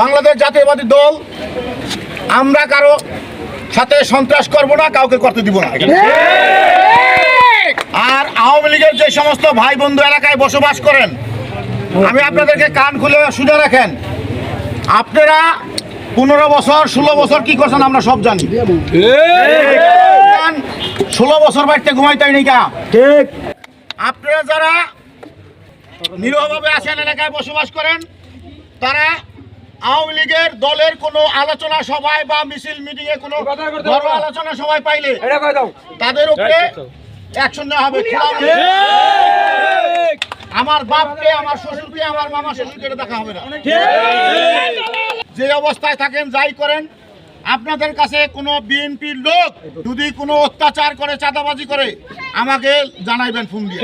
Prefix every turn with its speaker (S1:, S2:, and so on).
S1: বাংলাদেশ জাতীয়বাদী দল, আমরা কারও সাথে সন্ত্রাস করব না, কাউকে করতে দিব না। আর আওয়ামী লীগের যে সমস্ত ভাই বন্ধু এলাকায় বসবাস করেন, আমি আপনাদেরকে কান খুলে শুনে রাখেন, আপনারা পনেরো বছর, ষোলো বছর কি করছেন আমরা সব জানি। ষোলো বছর বাড়িতে ঘুমাইতাই নি কা
S2: ঠিক।
S1: আপনারা যারা নিরহভাবে আছেন এলাকায় বসবাস করেন তারা আওয়ামী লীগের দলের কোনো আলোচনা সভায় বা মিছিল মিটিং এ কোনো বড় আলোচনা সভায় পাইলে তাদের উপরে অ্যাকশন নেওয়া হবে। আমার বাপকে আমার শ্বশুরকে আমার মামা শ্বশুরকে দেখা হবে না। যে অবস্থায় থাকেন যাই করেন আপনাদের কাছে কোনো বিএনপির লোক যদি কোনো অত্যাচার করে, চাঁদাবাজি করে, আমাকে জানাইবেন ফোন দিয়ে।